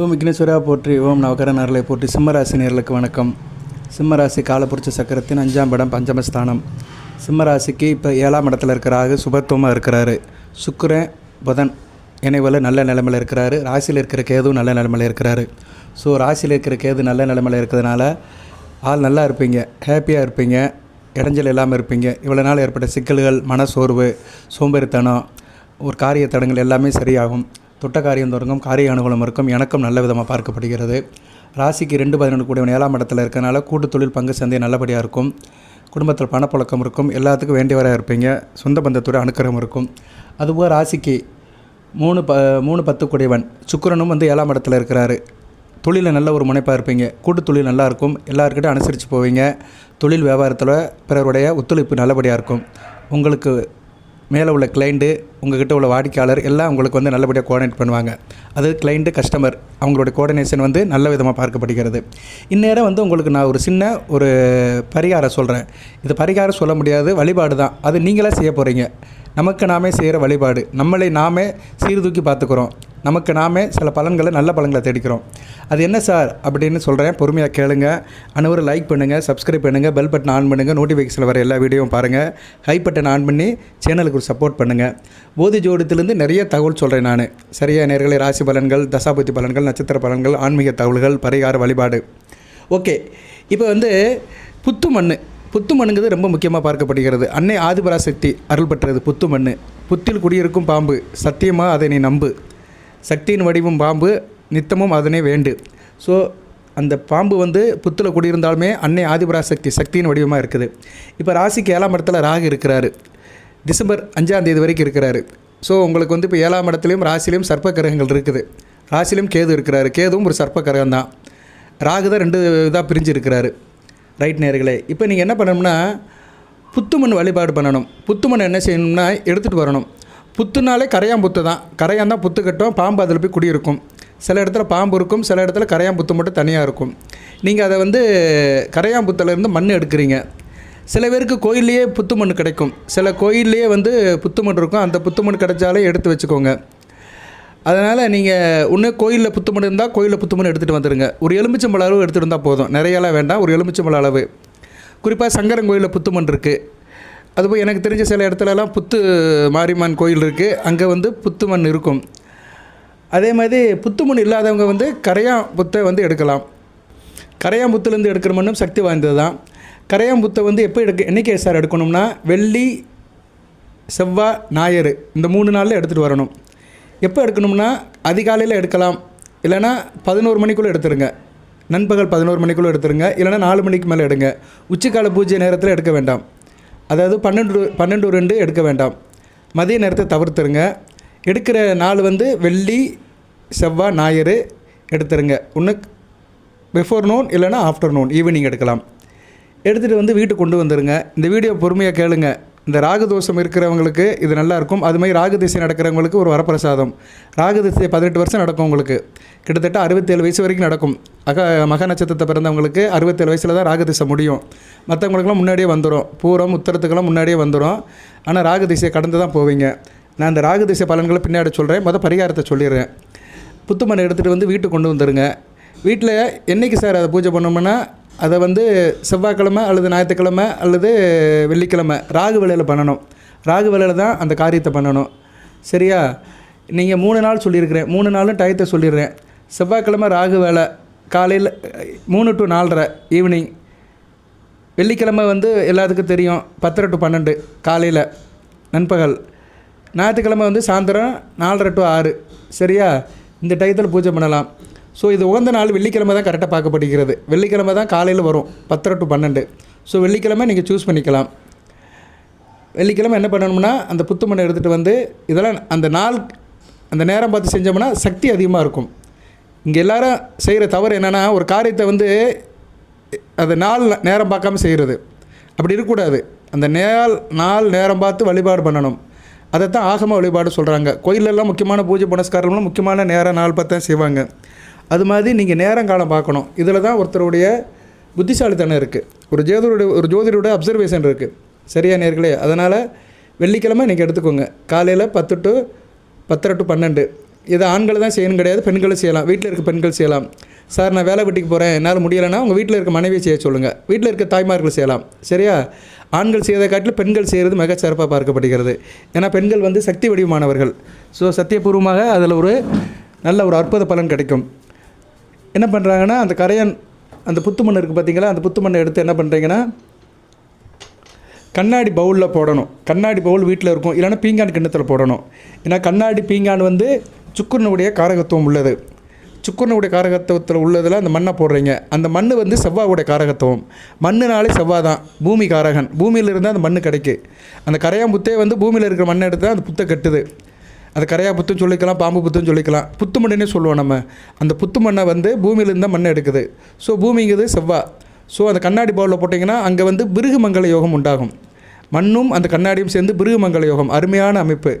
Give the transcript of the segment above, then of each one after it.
ஓம் விக்னேஸ்வரா போற்றி ஓம் நவகர நரலை போற்றி. சிம்மராசி நேர்களுக்கு வணக்கம். சிம்மராசி காலப்புரிச்ச சக்கரத்தின் அஞ்சாம் இடம் பஞ்சமஸ்தானம். சிம்மராசிக்கு இப்போ ஏழாம் இடத்துல இருக்கிறாரு சுபத்துவமாக இருக்கிறாரு. சுக்கரன் புதன் இணைவில் நல்ல நிலமையில் இருக்கிறாரு. ராசியில் இருக்கிற கேதுவும் நல்ல நிலமையில் இருக்கிறாரு. ஸோ ராசியில் இருக்கிற கேது நல்ல நிலமையில் இருக்கிறதுனால ஆள் நல்லா இருப்பீங்க ஹாப்பியாக இருப்பீங்க இடைஞ்சல் இல்லாமல் இருப்பீங்க. இவ்வளோ நாள் ஏற்பட்ட சிக்கல்கள் மனசோர்வு சோம்பேறித்தனம் ஒரு காரிய தடங்கள் எல்லாமே சரியாகும். தொட்ட காரியம் தொடங்கும் காரிய அனுகூலம் இருக்கும் எனக்கும் நல்ல விதமாக பார்க்கப்படுகிறது. ராசிக்கு ரெண்டு பதினொன்று கூடிய ஏழாம் இடத்துல இருக்கிறனால கூட்டு தொழில் பங்கு சந்தை நல்லபடியாக இருக்கும். குடும்பத்தில் பணப்புழக்கம் இருக்கும். எல்லாத்துக்கும் வேண்டியவராக இருப்பீங்க. சொந்த பந்தத்தோட அனுக்கிரகம் இருக்கும். அதுபோக ராசிக்கு மூணு ப மூணு பத்து கூடியவன் சுக்கிரனும் வந்து ஏழாம் இடத்துல இருக்கிறாரு. தொழிலில் நல்ல ஒரு முனைப்பாக இருப்பீங்க. கூட்டு தொழில் நல்லாயிருக்கும் எல்லாருக்கிட்ட அனுசரித்து போவீங்க. தொழில் வியாபாரத்தில் பிறருடைய ஒத்துழைப்பு நல்லபடியாக இருக்கும். உங்களுக்கு மேலே உள்ள கிளைண்ட்டு உங்ககிட்ட உள்ள வாடிக்கையாளர் எல்லாம் உங்களுக்கு வந்து நல்லபடியாக கோஆர்டினேட் பண்ணுவாங்க. அது கிளைண்ட்டு கஸ்டமர் அவங்களுடைய கோஆர்டினேஷன் வந்து நல்ல விதமாக பார்க்கப்படுகிறது. இந்நேரம் வந்து உங்களுக்கு நான் ஒரு சின்ன ஒரு பரிகாரம் சொல்கிறேன் இது பரிகாரம் சொல்ல முடியாது வழிபாடு தான். அது நீங்களே செய்ய போகிறீங்க நமக்கு நாமே செய்கிற வழிபாடு. நம்மளை நாமே சீர்தூக்கி பார்த்துக்குறோம். நமக்கு நாமே சில பலன்களை நல்ல பலன்களை தேடிக்கிறோம். அது என்ன சார் அப்படின்னு சொல்கிறேன் பொறுமையாக கேளுங்க. அனைவரும் லைக் பண்ணுங்கள் சப்ஸ்கிரைப் பண்ணுங்கள் பெல் பட்டன் ஆன் பண்ணுங்கள் நோட்டிஃபிகேஷனில் வர எல்லா வீடியோவும் பாருங்கள் ஹை பட்டன் ஆன் பண்ணி சேனலுக்கு ஒரு சப்போர்ட் பண்ணுங்கள் போதி ஜோடித்திலேருந்து நிறைய தகவல் சொல்கிறேன் நான். சரியா நேர்களை ராசி பலன்கள் தசாபுத்தி பலன்கள் நட்சத்திர பலன்கள் ஆன்மீக தகவல்கள் பரிகார வழிபாடு. ஓகே இப்போ வந்து புத்து மண் புத்து மண்ணுங்கிறது ரொம்ப முக்கியமாக பார்க்கப்படுகிறது. அன்னை ஆதிபராசக்தி அருள் பெற்றது புத்து மண் புத்தில் குடியிருக்கும் பாம்பு. சத்தியமாக அதை நீ நம்பு. சக்தியின் வடிவம் பாம்பு நித்தமும் அதனை வேண்டு. ஸோ அந்த பாம்பு வந்து புத்தில் குடியிருந்தாலுமே அன்னை ஆதிபராசக்தி சக்தியின் வடிவமாக இருக்குது. இப்போ ராசிக்கு ஏழாம் இடத்துல ராகு இருக்கிறாரு. டிசம்பர் அஞ்சாம் தேதி வரைக்கும் இருக்கிறாரு. ஸோ உங்களுக்கு வந்து இப்போ ஏழாம் இடத்துலையும் ராசிலையும் சர்ப்ப கிரகங்கள் இருக்குது. ராசிலையும் கேது இருக்கிறாரு. கேதுவும் ஒரு சர்ப்ப கிரகம் தான் ராகு தான் ரெண்டு இதாக பிரிஞ்சு இருக்கிறாரு ரைட் நேர்களே இப்போ நீங்கள் என்ன பண்ணணும்னா புத்துமண் வழிபாடு பண்ணணும். புத்துமண் என்ன செய்யணும்னா எடுத்துகிட்டு வரணும். புத்துனாலே கரையான் புத்து தான். கரையான் தான் புத்து கட்டும். பாம்பு அதில் போய் குடியிருக்கும். சில இடத்துல பாம்பு இருக்கும். சில இடத்துல கரையான் புத்து மட்டும் தனியாக இருக்கும். நீங்கள் அதை வந்து கரையான் புத்துலேருந்து மண் எடுக்கிறீங்க. சில பேருக்கு கோயில்லையே புத்து மண் கிடைக்கும். சில கோயில்லையே வந்து புத்து மண் இருக்கும். அந்த புத்து மண் கிடைச்சாலே எடுத்து வச்சுக்கோங்க. அதனால் நீங்கள் ஒன்று கோயிலில் புத்து மண் இருந்தால் கோயிலில் புத்து மண் எடுத்துகிட்டு வந்துடுங்க ஒரு எலுமிச்சம்பழ அளவு எடுத்துகிட்டு இருந்தால் போதும். நிறையெல்லாம் வேண்டாம். ஒரு எலுமிச்சம்பழ அளவு. குறிப்பாக சங்கரன் கோயிலில் புத்து மண் இருக்குது அதுபோல் எனக்கு தெரிஞ்ச சில இடத்துலலாம் புத்து மாரியம்மன் கோயில் இருக்குது அங்கே வந்து புத்து மண் இருக்கும். அதே மாதிரி புத்து மண் இல்லாதவங்க வந்து கரையான் புத்தை வந்து எடுக்கலாம். கரையான் புத்துலேருந்து எடுக்கிற மண்ணும் சக்தி வாய்ந்தது தான். கரையான் புத்தை வந்து எப்போ எடுக்க என்றைக்கு சார் எடுக்கணும்னா வெள்ளி செவ்வாய் ஞாயிறு இந்த மூணு நாளில் எடுத்துகிட்டு வரணும். எப்போ எடுக்கணும்னா அதிகாலையில் எடுக்கலாம். இல்லைனா பதினோரு மணிக்குள்ளே எடுத்துருங்க. நண்பகல் பதினோரு மணிக்குள்ளே எடுத்துருங்க. இல்லைனா நாலு மணிக்கு மேலே எடுங்க. உச்சிக்கால பூஜை நேரத்தில் எடுக்க வேண்டாம். அதாவது பன்னெண்டு பன்னெண்டு ரெண்டு எடுக்க வேண்டாம். மதிய நேரத்தை தவிர்த்துருங்க. எடுக்கிற நாள் வந்து வெள்ளி செவ்வாய் ஞாயிறு எடுத்துருங்க. ஒன்று பிஃபோர் நோன் இல்லைனா ஆஃப்டர்நூன் ஈவினிங் எடுக்கலாம். எடுத்துகிட்டு வந்து வீட்டுக்கு கொண்டு வந்துடுங்க இந்த வீடியோ பொறுமையாக கேளுங்கள் இந்த ராகு தோஷம் இருக்கிறவங்களுக்கு இது நல்லாயிருக்கும். அது மாதிரி ராகு திசை நடக்கிறவங்களுக்கு ஒரு வரப்பிரசாதம். ராகு திசை பதினெட்டு வருஷம் நடக்கும் உங்களுக்கு. கிட்டத்தட்ட அறுபத்தேழு வயசு வரைக்கும் நடக்கும். அக மக நட்சத்திரத்தை பிறந்தவங்களுக்கு அறுபத்தேழு வயசில் தான் ராகு திசை முடியும். மற்றவங்களுக்குலாம் முன்னாடியே வந்துடும் பூரம் உத்தரத்துக்கெல்லாம் முன்னாடியே வந்துடும் ஆனால் ராகு திசையை கடந்து தான் போவீங்க. நான் இந்த ராகு திசை பலன்களை பின்னாடி சொல்கிறேன் மொதல் பரிகாரத்தை சொல்லிடுறேன். புத்துமனை எடுத்துகிட்டு வந்து வீட்டுக்கு கொண்டு வந்துடுங்க வீட்டில் என்றைக்கு சார் அதை பூஜை பண்ணோம்னா அதை வந்து செவ்வாய்க்கிழமை அல்லது ஞாயிற்றுக்கிழமை அல்லது வெள்ளிக்கிழமை ராகு விலையில் பண்ணணும். ராகு வேளையில் தான் அந்த காரியத்தை பண்ணணும். சரியா? நீங்கள் மூணு நாள் சொல்லியிருக்கிறேன். மூணு நாளும் டயத்தை சொல்லிடுறேன். செவ்வாய்க்கிழமை ராகு வேலை காலையில் மூணு டு நாலரை ஈவினிங் வெள்ளிக்கிழமை வந்து எல்லாத்துக்கும் தெரியும். பத்தரை டு பன்னெண்டு காலையில். நண்பகல். ஞாயிற்றுக்கிழமை வந்து சாயந்தரம் நாலரை டு ஆறு. சரியா? இந்த டயத்தில் பூஜை பண்ணலாம். ஸோ இது உகந்த நாள் வெள்ளிக்கிழமை தான் கரெக்டாக பார்க்கப்படுகிறது. வெள்ளிக்கிழமை தான் காலையில் வரும். பத்தரை டு பன்னெண்டு. ஸோ வெள்ளிக்கிழமை நீங்கள் சூஸ் பண்ணிக்கலாம். வெள்ளிக்கிழமை என்ன பண்ணணும்னா அந்த புத்துமண்ணை எடுத்துகிட்டு வந்து இதெல்லாம் அந்த நாள் அந்த நேரம் பார்த்து செஞ்சோம்னா சக்தி அதிகமாக இருக்கும். இங்கே எல்லாரும் செய்கிற தவறு என்னென்னா ஒரு காரியத்தை வந்து அதை நாள் நேரம் பார்க்காம செய்கிறது அப்படி இருக்கக்கூடாது. அந்த நேல் நாள் நேரம் பார்த்து வழிபாடு பண்ணணும். அதைத்தான் ஆகம வழிபாடு சொல்கிறாங்க கோயிலெல்லாம் முக்கியமான பூஜை புனஸ்காரம்லாம் முக்கியமான நேரம் நாள் பார்த்து தான் செய்வாங்க. அது மாதிரி நீங்கள் நேரம் காலம் பார்க்கணும். இதில் தான் ஒருத்தருடைய புத்திசாலித்தனம் இருக்குது ஒரு ஜோதிடருடைய ஒரு ஜோதிடருடைய அப்சர்வேஷன் இருக்குது சரியா நேர்களே? அதனால் வெள்ளிக்கிழமை நீங்கள் எடுத்துக்கோங்க. காலையில் பத்து டு பத்தரை டு பன்னெண்டு. இதை ஆண்களை தான் செய்யணும் கிடையாது பெண்களும் செய்யலாம். வீட்டில் இருக்க பெண்கள் செய்யலாம். சார் நான் வேலை வெட்டிக்கு போகிறேன் என்னால் முடியலைன்னா உங்கள் வீட்டில் இருக்க மனைவியை செய்ய சொல்லுங்கள் வீட்டில் இருக்க தாய்மார்கள் செய்யலாம். சரியா? ஆண்கள் செய்வதை காட்டிலும் பெண்கள் செய்கிறது மிக சிறப்பாக பார்க்கப்படுகிறது. ஏன்னா பெண்கள் வந்து சக்தி வடிவமானவர்கள். ஸோ சத்தியபூர்வமாக அதில் ஒரு நல்ல ஒரு அற்புத பலன் கிடைக்கும். என்ன பண்ணுறாங்கன்னா அந்த கரையான் அந்த புத்து மண் இருக்குது பார்த்தீங்களா அந்த புத்து மண்ணை எடுத்து என்ன பண்ணுறீங்கன்னா கண்ணாடி பவுலில் போடணும். கண்ணாடி பவுல் வீட்டில் இருக்கும். இல்லைன்னா பீங்கான் கிண்ணத்தில் போடணும். ஏன்னா கண்ணாடி பீங்கான் வந்து சுக்குரனுடைய காரகத்துவம் உள்ளது. சுக்குரனுடைய காரகத்துவத்தில் உள்ளதில் அந்த மண்ணை போடுறீங்க. அந்த மண் வந்து செவ்வாவுடைய காரகத்துவம். மண்ணுனாலே செவ்வாய் தான் பூமி காரகன். பூமியில் இருந்தால் அந்த மண் கிடைக்கு. அந்த கரையாம்புத்தே வந்து பூமியில் இருக்கிற மண்ணை எடுத்து தான் அந்த புத்தை கட்டுது. அது கரையா புத்துன்னு சொல்லிக்கலாம் பாம்பு புத்துன்னு சொல்லிக்கலாம். புத்து மண்ணுன்னே சொல்லுவோம் நம்ம. அந்த புத்து மண்ணை வந்து பூமியிலேருந்து தான் மண்ணை எடுக்குது. ஸோ பூமிங்கிறது செவ்வாய் ஸோ அந்த கண்ணாடி பவுலில் போட்டிங்கன்னா அங்கே வந்து பிருகு மங்கள யோகம் உண்டாகும். மண்ணும் அந்த கண்ணாடியும் சேர்ந்து பிருகு மங்கள யோகம் அருமையான அமைப்பு.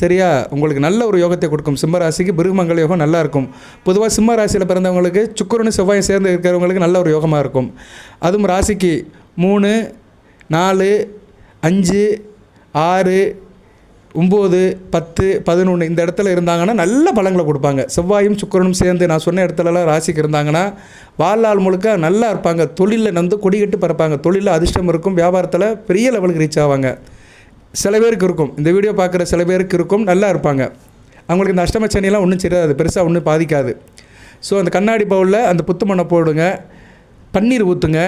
சரியா? உங்களுக்கு நல்ல ஒரு யோகத்தை கொடுக்கும். சிம்மராசிக்கு பிருகுமங்கல யோகம் நல்லா இருக்கும். பொதுவாக சிம்ம ராசியில் பிறந்தவங்களுக்கு சுக்கரனு செவ்வாயும் சேர்ந்து இருக்கிறவங்களுக்கு நல்ல ஒரு யோகமாக இருக்கும். அதுவும் ராசிக்கு மூணு நாலு அஞ்சு ஆறு ஒம்பது பத்து பதினொன்று இந்த இடத்துல இருந்தாங்கன்னா நல்ல பலங்களை கொடுப்பாங்க. செவ்வாயும் சுக்கிரனும் சேர்ந்து நான் சொன்ன இடத்துலலாம் ராசிக்கு இருந்தாங்கன்னா வாழ்நாள் முழுக்க நல்லா இருப்பாங்க. தொழிலில் வந்து கொடிகட்டு பறப்பாங்க. தொழிலில் அதிர்ஷ்டம் இருக்கும். வியாபாரத்தில் பெரிய லெவலுக்கு ரீச் ஆவாங்க. சில பேருக்கு இருக்கும். இந்த வீடியோ பார்க்குற சில பேருக்கு இருக்கும். நல்லா இருப்பாங்க. அவங்களுக்கு இந்த அஷ்டம சனியெல்லாம் ஒன்றும் சரியாது பெருசாக ஒன்றும் பாதிக்காது. ஸோ அந்த கண்ணாடி பவுலில் அந்த புத்து மண்ணை போடுங்க. பன்னீர் ஊற்றுங்க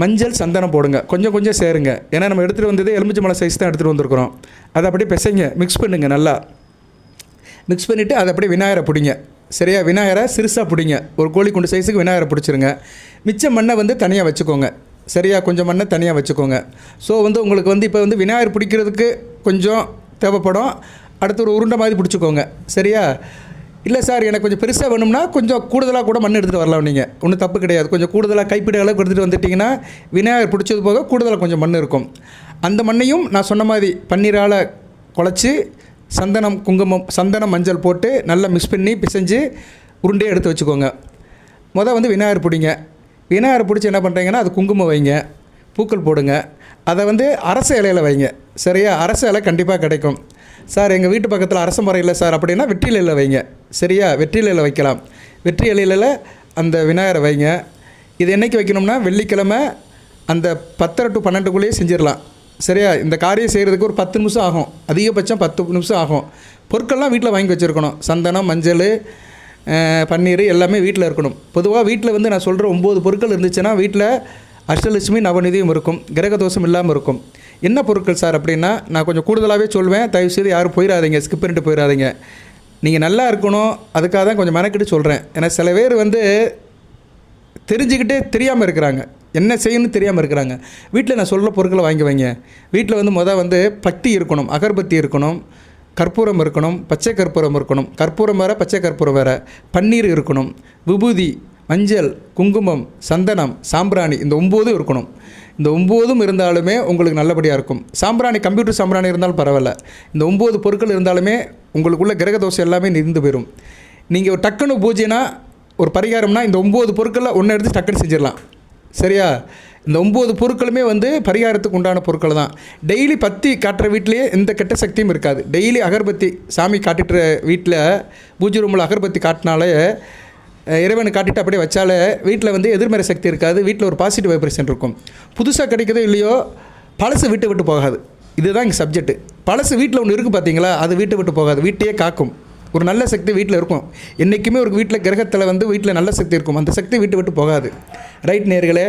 மஞ்சள் சந்தனம் போடுங்க. கொஞ்சம் கொஞ்சம் சேருங்க. ஏன்னா நம்ம எடுத்துகிட்டு வந்தது எலுமிச்சை மலை சைஸ் தான் எடுத்துகிட்டு வந்திருக்கிறோம். அதை அப்படியே பிசைங்க. மிக்ஸ் பண்ணுங்க நல்லா. மிக்ஸ் பண்ணிவிட்டு அதை அப்படியே விநாயகரை பிடிங்க. சரியா? விநாயகரை சிறுசாக பிடிங்க. ஒரு கோழி குண்டு சைஸுக்கு விநாயகரை பிடிச்சிருங்க. மிச்ச மண்ணை வந்து தனியாக வச்சுக்கோங்க. சரியா? கொஞ்சம் மண்ணை தனியாக வச்சுக்கோங்க. ஸோ வந்து உங்களுக்கு வந்து இப்போ வந்து விநாயகர் பிடிக்கிறதுக்கு கொஞ்சம் தேவைப்படும். அடுத்து ஒரு உருண்டை மாதிரி பிடிச்சிக்கோங்க. சரியா? இல்லை சார் எனக்கு கொஞ்சம் பெருசாக வேணும்னா கொஞ்சம் கூடுதலாக கூட மண் எடுத்துகிட்டு வரலாம் நீங்கள் ஒன்றும் தப்பு கிடையாது. கொஞ்சம் கூடுதலாக கைப்பிடி அளவுக்கு எடுத்துகிட்டு வந்துட்டிங்கன்னா விநாயகர் பிடிச்சது போக கூடுதலாக கொஞ்சம் மண் இருக்கும். அந்த மண்ணையும் நான் சொன்ன மாதிரி பன்னீரால் குழச்சி சந்தனம் குங்குமம் சந்தனம் மஞ்சள் போட்டு நல்லா மிக்ஸ் பண்ணி பிசைஞ்சு உருண்டையை எடுத்து வச்சுக்கோங்க. மொதல் வந்து விநாயகர் பிடிங்க. விநாயகர் பிடிச்சி என்ன பண்ணுறீங்கன்னா அது குங்குமம் வைங்க. பூக்கள் போடுங்க. அதை வந்து அரச இலையில் வைங்க. சரியா? அரச இலை கண்டிப்பாக கிடைக்கும். சார் எங்கள் வீட்டு பக்கத்தில் அரச மரம் இல்லை சார் அப்படின்னா வெற்றிலையில் வைங்க. சரியா? வெற்றி இலையில் வைக்கலாம். வெற்றி இலையில் அந்த விநாயகரை வைங்க. இது என்னைக்கு வைக்கணும்னா வெள்ளிக்கிழமை அந்த பத்தரை டு பன்னெண்டுக்குள்ளேயே செஞ்சிடலாம். சரியா? இந்த காரியம் செய்கிறதுக்கு ஒரு பத்து நிமிஷம் ஆகும். அதிகபட்சம் பத்து நிமிஷம் ஆகும். பொருட்கள்லாம் வீட்டில் வாங்கி வச்சுருக்கணும். சந்தனம் மஞ்சள் பன்னீர் எல்லாமே வீட்டில் இருக்கணும். பொதுவாக வீட்டில் வந்து நான் சொல்கிற ஒம்பது பொருட்கள் இருந்துச்சுன்னா வீட்டில் அஷ்டலட்சுமி நவநிதியும் இருக்கும். கிரக தோஷம் இல்லாமல் இருக்கும். என்ன பொருட்கள் சார் அப்படின்னா நான் கொஞ்சம் கூடுதலாகவே சொல்வேன். தயவுசெய்து யாரும் போயிடாதீங்க ஸ்கிப் பண்ணிட்டு போயிடாதீங்க நீங்கள் நல்லா இருக்கணும். அதுக்காக தான் கொஞ்சம் மெனக்கிட்டு சொல்கிறேன் ஏன்னா சில பேர் வந்து தெரிஞ்சுக்கிட்டே தெரியாமல் இருக்கிறாங்க. என்ன செய்யணும்னு தெரியாமல் இருக்கிறாங்க. வீட்டில் நான் சொல்கிற பொருட்களை வாங்கி வைங்க. வீட்டில் வந்து மொதல் வந்து பட்டி இருக்கணும். அகர்பத்தி இருக்கணும். கற்பூரம் இருக்கணும். பச்சை கற்பூரம் இருக்கணும். கற்பூரம் வேறு பச்சை கற்பூரம் வேறு. பன்னீர் இருக்கணும். விபூதி. மஞ்சள் குங்குமம் சந்தனம் சாம்பிராணி இந்த ஒம்போதும் இருக்கணும். இந்த ஒம்போதும் இருந்தாலுமே உங்களுக்கு நல்லபடியாக இருக்கும். சாம்பிராணி கம்ப்யூட்டர் சாம்பிராணி இருந்தாலும் பரவாயில்ல. இந்த ஒம்பது பொருட்கள் இருந்தாலுமே உங்களுக்குள்ள கிரக தோசை எல்லாமே நிறுந்து போயிடும் நீங்கள் ஒரு டக்குனு பூஜைனா ஒரு பரிகாரம்னா இந்த ஒம்பது பொருட்களில் ஒன்று எடுத்து டக்குன்னு செஞ்சிடலாம். சரியா? இந்த ஒம்பது பொருட்களுமே வந்து பரிகாரத்துக்கு உண்டான பொருட்கள் தான். டெய்லி பத்தி காட்டுற வீட்லேயே எந்த கெட்ட சக்தியும் இருக்காது. டெய்லி அகர்பத்தி சாமி காட்டிட்டுற வீட்டில் பூஜை ரூமில் அகர்பத்தி காட்டினாலே இறைவனை காட்டிட்டு அப்படியே வச்சாலே வீட்டில் வந்து எதிர்மறை சக்தி இருக்காது வீட்டில் ஒரு பாசிட்டிவ் வைப்ரேஷன் இருக்கும். புதுசாக கிடைக்குதோ இல்லையோ பழசு விட்டு விட்டு போகாது. இதுதான் இங்கே சப்ஜெக்ட் பழசு வீட்டில் ஒன்று இருக்குது பார்த்தீங்களா அது வீட்டை விட்டு போகாது வீட்டையே காக்கும். ஒரு நல்ல சக்தி வீட்டில் இருக்கும். என்றைக்குமே ஒரு வீட்டில் கிரகத்தில் வந்து வீட்டில் நல்ல சக்தி இருக்கும். அந்த சக்தி விட்டு விட்டு போகாது. ரைட் நேர்களே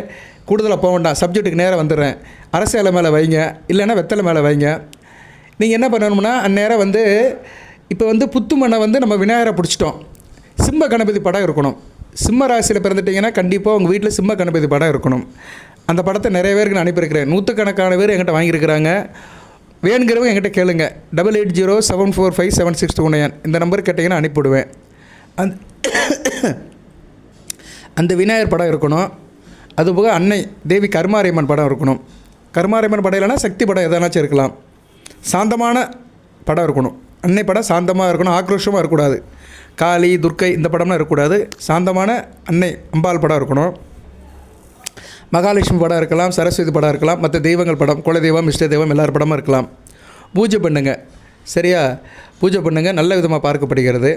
கூடுதலாக போக வேண்டாம். சப்ஜெக்ட்டுக்கு நேராக வந்துடுறேன். அரசியலை மேலே வைங்க இல்லைன்னா வெத்தலை மேலே வைங்க. நீங்கள் என்ன பண்ணணும்னா அந்நேரம் வந்து இப்போ வந்து புத்து மண்ணை வந்து நம்ம விநாயகரை பிடிச்சிட்டோம். சிம்ம கணபதி படம் இருக்கணும். சிம்ம ராசியில் பிறந்துட்டிங்கன்னா கண்டிப்பாக உங்கள் வீட்டில் சிம்ம கணபதி படம் இருக்கணும். அந்த படத்தை நிறைய பேருக்கு நான் அனுப்பியிருக்கிறேன். நூற்றுக்கணக்கான பேர் என்கிட்ட வாங்கியிருக்கிறாங்க. வேணுங்கிறவங்க என்கிட்ட கேளுங்க. Double eight zero seven four five seven six two nine இந்த நம்பர் கேட்டிங்கன்னா அனுப்பிவிடுவேன். அந்த அந்த விநாயகர் படம் இருக்கணும். அதுபோக அன்னை தேவி கருமாரியம்மன் படம் இருக்கணும். கருமாரியம்மன் படம் இல்லைனா சக்தி படம் எதனாச்சும் இருக்கலாம். சாந்தமான படம் இருக்கணும். அன்னை படம் சாந்தமாக இருக்கணும். ஆக்ரோஷமாக இருக்கக்கூடாது. காளி துர்க்கை இந்த படம்லாம் இருக்கக்கூடாது. சாந்தமான அன்னை அம்பாள் படம் இருக்கணும். மகாலட்சுமி படம் இருக்கலாம் சரஸ்வதி படம் இருக்கலாம் மற்ற தெய்வங்கள் படம் குலதெய்வம் இஷ்ட தெய்வம் எல்லார் படமும் இருக்கலாம். பூஜை பண்ணுங்கள் சரியா? பூஜை பண்ணுங்கள் நல்ல விதமாக பார்க்கப்படுகிறது.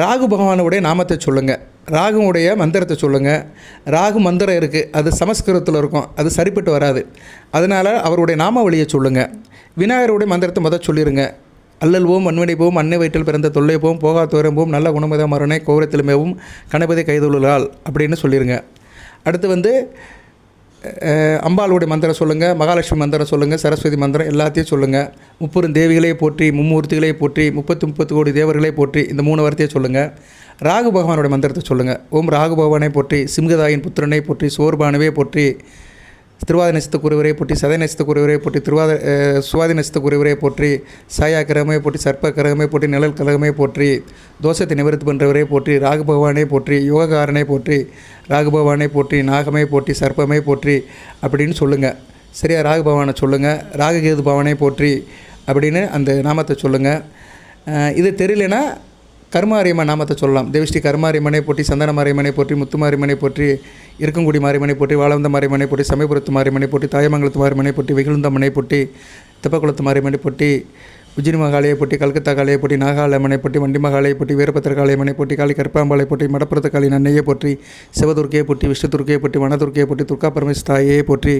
ராகு பகவானுடைய நாமத்தை சொல்லுங்கள் ராகுவுடைய மந்திரத்தை சொல்லுங்கள் ராகு மந்திரம் இருக்குது அது சமஸ்கிருதத்தில் இருக்கும். அது சரிப்பட்டு வராது. அதனால் அவருடைய நாமாவளியை சொல்லுங்கள் விநாயகருடைய மந்திரத்தை முதல் சொல்லிடுங்க அல்லல் போம் மண்வனை போம் அன்னை வயிற்றில் பிறந்த தொல்லை போம் போகா தோரம் போம் நல்ல குணமத மரணை கோபுரத்திலுமேவும் கணபதி கைதொழுலால் அப்படின்னு சொல்லிடுங்க அடுத்து வந்து அம்பாளுடைய மந்திரம் சொல்லுங்கள் மகாலட்சுமி மந்திரம் சொல்லுங்கள் சரஸ்வதி மந்திரம் எல்லாத்தையும் சொல்லுங்கள் முப்பெரும் தேவிகளே போற்றி மும்மூர்த்திகளே போற்றி முப்பத்து முப்பத்து கோடி தேவர்களே போற்றி இந்த மூணு வார்த்தையை சொல்லுங்கள் ராகு பகவானுடைய மந்திரத்தை சொல்லுங்கள் ஓம் ராகு பகவானை போற்றி சிம்கதாயின் புத்திரனை போற்றி சோர்பானவே போற்றி திருவாத நட்சத்திர குருவரை போற்றி சதை நட்சத்திர குருவரை போற்றி திருவாத சுவாதி நட்சத்திர போற்றி சாயா கிரகமே போற்றி சர்ப்ப கிரகமே போற்றி நிழல் கிரகமே போற்றி தோஷத்தை நிவர்த்தி பண்ணுறவரே போற்றி ராகு பகவானே போற்றி யோககாரனை போற்றி ராகு பகவானை போற்றி நாகமே போற்றி சர்ப்பமே போற்றி அப்படின்னு சொல்லுங்கள் சரியா? ராகு பகவானை சொல்லுங்கள் ராகுகேது பகவானை போற்றி அப்படின்னு அந்த நாமத்தை சொல்லுங்கள் இது தெரியலனா கருமாரியம்மன் நாமத்தை சொல்லலாம். தேவிஸ்ரீ கருமாரியம்மனை போற்றி சந்தன மாரியம்மனை போற்றி முத்துமாரியம்மனை போற்றி இருக்கங்குடி மாரியம்மனை போற்றி வாழந்த மாரியம்மனை போற்றி சமயபுரத்து மாரியம்மனை போற்றி தாயமங்கலத்து மாரியம்மனை போற்றி வெகுழுந்தம்மனை போட்டி தெப்பக்குளத்து மாரியம்மனை போட்டி உஜினி மகாலயை போட்டி கல்கத்தா காளையை போட்டி நாகாலம்மனை போட்டி வண்டி மகாலயை போட்டி வீரபத்திர காளியம்மனை போட்டி காளி கருப்பாம்பாளை போட்டி மடப்புறத்து காளி நன்னையை போற்றி சிவதுர்க்கையை போட்டி விஷ்ணுதுர்க்கையை போட்டி வனதுர்க்கையை போட்டி துர்கா பரமேஸ்தாயை போற்றி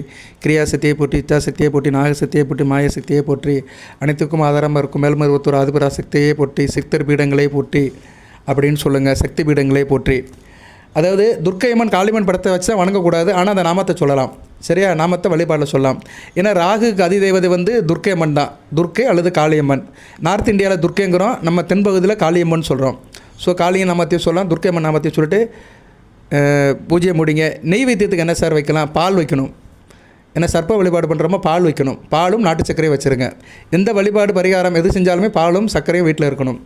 கிரியாசக்தியை போற்றி இச்சாசக்தியை போட்டி நாகசக்தியை போட்டி மாயசக்தியை போற்றி அனைத்துக்கும் ஆதாரமாக இருக்கும் மேல்மருவத்தூர் ஆதிபராசக்தியை போற்றி சித்தர் பீடங்களை போற்றி அப்படின்னு சொல்லுங்கள் சக்தி பீடங்களை போற்றி. அதாவது துர்க்கையம்மன் காளிமன் படத்தை வச்சா வணங்கக்கூடாது ஆனால் அந்த நாமத்தை சொல்லலாம். சரியா? நாமத்தை வழிபாடில் சொல்லலாம். ஏன்னா ராகுக்கு அதிதேவதை வந்து துர்க்கையம்மன் தான். துர்க்கை அல்லது காளியம்மன். நார்த் இந்தியாவில் துர்க்கைங்கிறோம். நம்ம தென்பகுதியில் காளியம்மன் சொல்கிறோம் ஸோ காளியன் நாமத்தையும் சொல்லலாம் துர்க்கையம்மன் நாமத்தையும் சொல்லிட்டு பூஜையை முடிங்க. நெய் வைத்தியத்துக்கு என்ன சார் வைக்கலாம்? பால் வைக்கணும். ஏன்னா சர்ப்ப வழிபாடு பண்ணுறோமோ பால் வைக்கணும். பாலும் நாட்டு சர்க்கரையும் வச்சுருங்க. எந்த வழிபாடு பரிகாரம் எது செஞ்சாலுமே பாலும் சர்க்கரையும் வீட்டில் இருக்கணும்.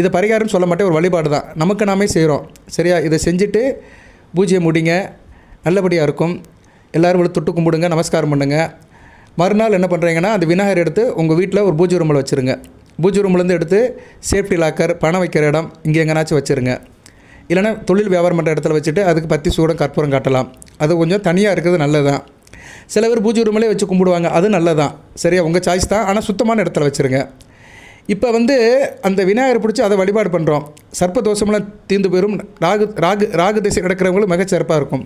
இது பரிகாரம் சொல்ல மாட்டேன் ஒரு வழிபாடு தான். நமக்கு நாமே செய்கிறோம். சரியா? இதை செஞ்சுட்டு பூஜையை முடிங்க. நல்லபடியாக இருக்கும். எல்லோரும் விழு தொட்டு கும்பிடுங்க நமஸ்காரம் பண்ணுங்கள் மறுநாள் என்ன பண்ணுறீங்கன்னா அந்த விநாயகர் எடுத்து உங்கள் வீட்டில் ஒரு பூஜை ரூமில் வச்சுருங்க. பூஜை ரூம்லேருந்து எடுத்து சேஃப்டி லாக்கர் பணம் வைக்கிற இடம் இங்கே எங்கேனாச்சும் வச்சுருங்க. இல்லைன்னா தொழில் வியாபாரம் பண்ணுற இடத்துல வச்சுட்டு அதுக்கு பத்தி சூடம் கற்பூரம் காட்டலாம். அது கொஞ்சம் தனியாக இருக்கிறது நல்லது தான் சில பேர் பூஜை ரூமிலே வச்சு கும்பிடுவாங்க அது நல்லதான் சரியா உங்கள் சாய்ஸ் தான். ஆனால் சுத்தமான இடத்துல வச்சுருங்க. இப்போ வந்து அந்த விநாயகர் பிடிச்சி அதை வழிபாடு பண்ணுறோம் சர்ப்ப தோஷம்லாம் தீர்ந்து போயிடும் ராகு ராகு ராகு திசை கிடக்கிறவங்களும் மிகச்சிறப்பாக இருக்கும்.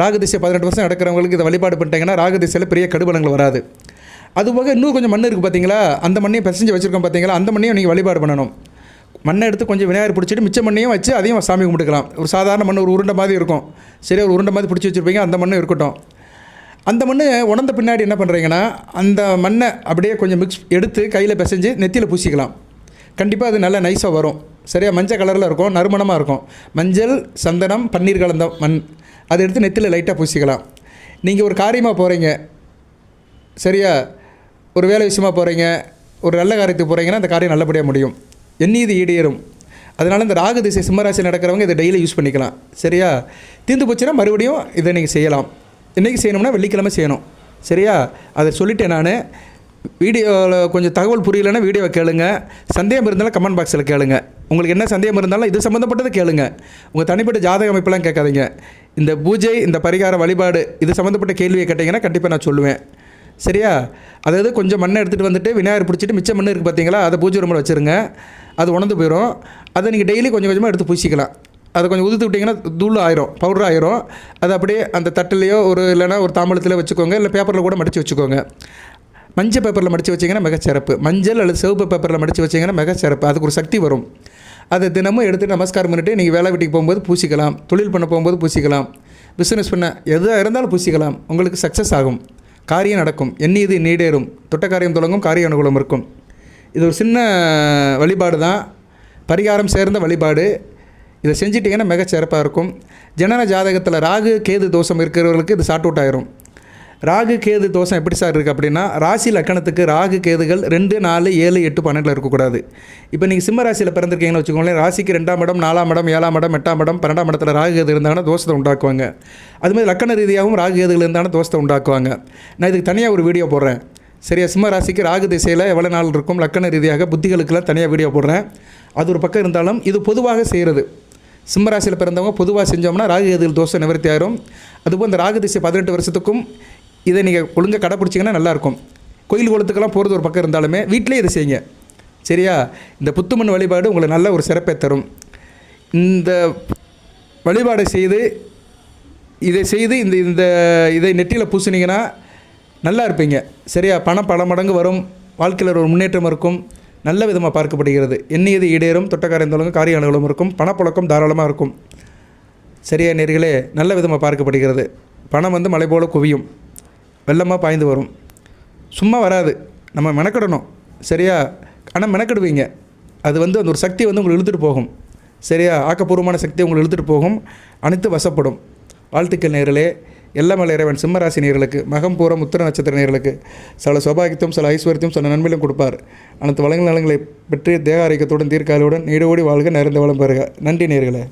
ராகதிசை பதினெட்டு வருஷம் நடக்கிறவங்களுக்கு இதை வழிபாடு பண்ணிட்டாங்கன்னா ராகதிசையில் பெரிய கடுபலங்கள் வராது. அதுபோக இன்னும் கொஞ்சம் மண் இருக்குது பார்த்தீங்களா அந்த மண்ணையும் பிசைஞ்சு வச்சுருக்கோம் பார்த்தீங்களா அந்த மண்ணையும் நீங்கள் வழிபாடு பண்ணணும். மண்ணை எடுத்து கொஞ்சம் விநாயகர் பிடிச்சிட்டு மிச்ச மண்ணையும் வச்சு அதையும் சாமி கும்பிட்டுக்கலாம். ஒரு சாதாரண மண் ஒரு உருண்டை மாதிரி இருக்கும். சரி ஒரு உருண்டை மாதிரி பிடிச்சி வச்சுருப்பீங்க அந்த மண்ணும் இருக்கட்டும். அந்த மண் உணர்ந்த பின்னாடி என்ன பண்ணுறீங்கன்னா அந்த மண்ணை அப்படியே கொஞ்சம் மிக்ஸ் எடுத்து கையில் பிசைஞ்சு நெத்தியில் பூசிக்கலாம். கண்டிப்பாக அது நல்லா நைஸாக வரும். சரியாக மஞ்சள் கலரில் இருக்கும் நறுமணமாக இருக்கும். மஞ்சள் சந்தனம் பன்னீர் கலந்த மண். அதை எடுத்து நெத்தியில் லைட்டாக பூசிக்கலாம். நீங்கள் ஒரு காரியமாக போகிறீங்க சரியா? ஒரு வேலை விஷயமா போகிறீங்க ஒரு நல்ல காரியத்துக்கு போகிறீங்கன்னா அந்த காரியம் நல்லபடியாக முடியும். எண்ணி இது ஈடேறும். அதனால் இந்த ராகு திசை சிம்மராசி நடக்கிறவங்க இதை டெய்லி யூஸ் பண்ணிக்கலாம். சரியா? தீர்ந்து போச்சுன்னா மறுபடியும் இதை நீங்கள் செய்யலாம். இன்றைக்கி செய்யணும்னா வெள்ளிக்கிழமை செய்யணும். சரியா? அதை சொல்லிட்டேன் நான். வீடியோவில் கொஞ்சம் தகவல் புரியலைன்னா வீடியோவை கேளுங்க. சந்தேகம் இருந்தாலும் கமெண்ட் பாக்ஸில் கேளுங்க. உங்களுக்கு என்ன சந்தேகம் இருந்தாலும் இது சம்மந்தப்பட்டதை கேளுங்க. உங்கள் தனிப்பட்ட ஜாதக அமைப்பெல்லாம் கேட்காதீங்க. இந்த பூஜை இந்த பரிகார வழிபாடு இது சம்மந்தப்பட்ட கேள்வியை கேட்டிங்கன்னா கண்டிப்பாக நான் சொல்லுவேன். சரியா? அதாவது கொஞ்சம் மண்ணை எடுத்துகிட்டு வந்துட்டு விநாயகர் பிடிச்சிட்டு மிச்சம் மண் இருக்குது பார்த்தீங்களா அதை பூஜை ரூமில் வச்சுருங்க. அது உணர்ந்து போயிடும் அதை நீங்கள் டெய்லி கொஞ்சம் கொஞ்சமாக எடுத்து பூசிக்கலாம். அதை கொஞ்சம் உதுத்து விட்டிங்கன்னா தூள் ஆயிரும் பவுடர் ஆயிரும். அது அப்படியே அந்த தட்டுலேயோ ஒரு இல்லைன்னா ஒரு தாம்பளத்தில் வச்சுக்கோங்க. இல்லை பேப்பரில் கூட மடித்து வச்சுக்கோங்க. மஞ்சள் பேப்பரில் மடித்து வச்சிங்கன்னா மிகச்சிறப்பு. மஞ்சள் அல்லது சிவப்பு பேப்பரில் மடித்து வச்சிங்கன்னா மிகச்சிறப்பு. அதுக்கு ஒரு சக்தி வரும். அதை தினமும் எடுத்து நமஸ்காரம் பண்ணிவிட்டு நீங்கள் வேலை வீட்டுக்கு போகும்போது பூசிக்கலாம் தொழில் பண்ண போகும்போது பூசிக்கலாம் பிஸ்னஸ் பண்ண எதாக இருந்தாலும் பூசிக்கலாம். உங்களுக்கு சக்ஸஸ் ஆகும். காரியம் நடக்கும். எண்ணியது நீடேறும். தொட்ட காரியம் தொடங்கும் காரிய அனுகூலம் இருக்கும். இது ஒரு சின்ன வழிபாடு தான். பரிகாரம் சேர்ந்த வழிபாடு. இதை செஞ்சிட்டிங்கன்னா மிகச்சிறப்பாக இருக்கும். ஜனன ஜாதகத்தில் ராகு கேது தோஷம் இருக்கிறவர்களுக்கு இது சாட் அவுட் ஆயிரும். ராகு கேது தோஷம் எப்படி சார் இருக்குது அப்படின்னா ராசி லக்கணத்துக்கு ராகு கேதுகள் ரெண்டு நாலு ஏழு எட்டு பன்னெண்டில் இருக்கக்கூடாது. இப்போ நீங்கள் சிம்ம ராசியில் பிறந்திருக்கீங்கன்னு வச்சுக்கோங்களேன் ராசிக்கு ரெண்டாம் இடம் நாலாம் இடம் ஏழாம் இடம் எட்டாம் இடம் பன்னெண்டாம் இடத்துல ராகு கேது இருந்தாங்கன்னா தோஷத்தை உண்டாக்குவாங்க. அதுமாதிரி லக்கண ரீதியாகவும் ராகு கேதுகள் இருந்தாலும் தோஷத்தை உண்டாக்குவாங்க. நான் இதுக்கு தனியாக ஒரு வீடியோ போடுறேன். சரியா? சிம்ம ராசிக்கு ராகு திசையில் எவ்வளோ நாள் இருக்கும்? லக்கண ரீதியாக புத்திகளுக்கெல்லாம் தனியாக வீடியோ போடுறேன். அது ஒரு பக்கம் இருந்தாலும் இது பொதுவாக செய்கிறது சிம்மராசியில் பிறந்தவங்க பொதுவாக செஞ்சோம்னா ராகு கேதுகள் தோஷம் நிவர்த்தி ஆயிரும். அதுபோல் இந்த ராகு திசை பதினெட்டு வருஷத்துக்கும் இதை நீங்கள் ஒழுங்காக கடைப்பிடிச்சிங்கன்னா நல்லாயிருக்கும். கோயில் குளத்துக்கெல்லாம் போகிறது ஒரு பக்கம் இருந்தாலுமே வீட்டிலே இதை செய்யுங்க. சரியா? இந்த புத்துமண் வழிபாடு உங்களுக்கு நல்ல ஒரு சிறப்பை தரும். இந்த வழிபாடை செய்து இதை செய்து இந்த இந்த இதை நெற்றியில் பூசுனீங்கன்னா நல்லா இருப்பீங்க. சரியா? பணம் பல மடங்கு வரும். வாழ்க்கையில் ஒரு முன்னேற்றம் இருக்கும். நல்ல விதமாக பார்க்கப்படுகிறது. எண்ணியது ஈடேறும். தொட்டக்காரந்தளவும் காரிய அலுவலம் இருக்கும். பணப்புழக்கம் தாராளமாக இருக்கும். சரியா நேர்களே? நல்ல விதமாக பார்க்கப்படுகிறது. பணம் வந்து மலை போல குவியும். வெள்ளமாக பாய்ந்து வரும். சும்மா வராது. நம்ம மெனக்கிடணும். சரியா? ஆனால் மெனக்கிடுவீங்க. அது வந்து அந்த ஒரு சக்தி வந்து உங்களை இழுத்துட்டு போகும். சரியா? ஆக்கப்பூர்வமான சக்தி உங்களை இழுத்துட்டு போகும். அனைத்து வசப்படும். வாழ்த்துக்கள் நேர்களே. எல்லமலை இறைவன் சிம்மராசி நேர்களுக்கு மகம் பூரம் உத்திர நட்சத்திர நேர்களுக்கு சில சௌபாகியத்தையும் சில ஐஸ்வர்யத்தையும் சில நன்மையிலும் கொடுப்பார். அனைத்து வளங்கள் நலங்களை பெற்று தேக ஆரோக்கியத்துடன் தீர்க்காலியுடன் நீடோடி வாழ்க நிறைந்த வளம் பெறுக. நன்றி நேர்களே.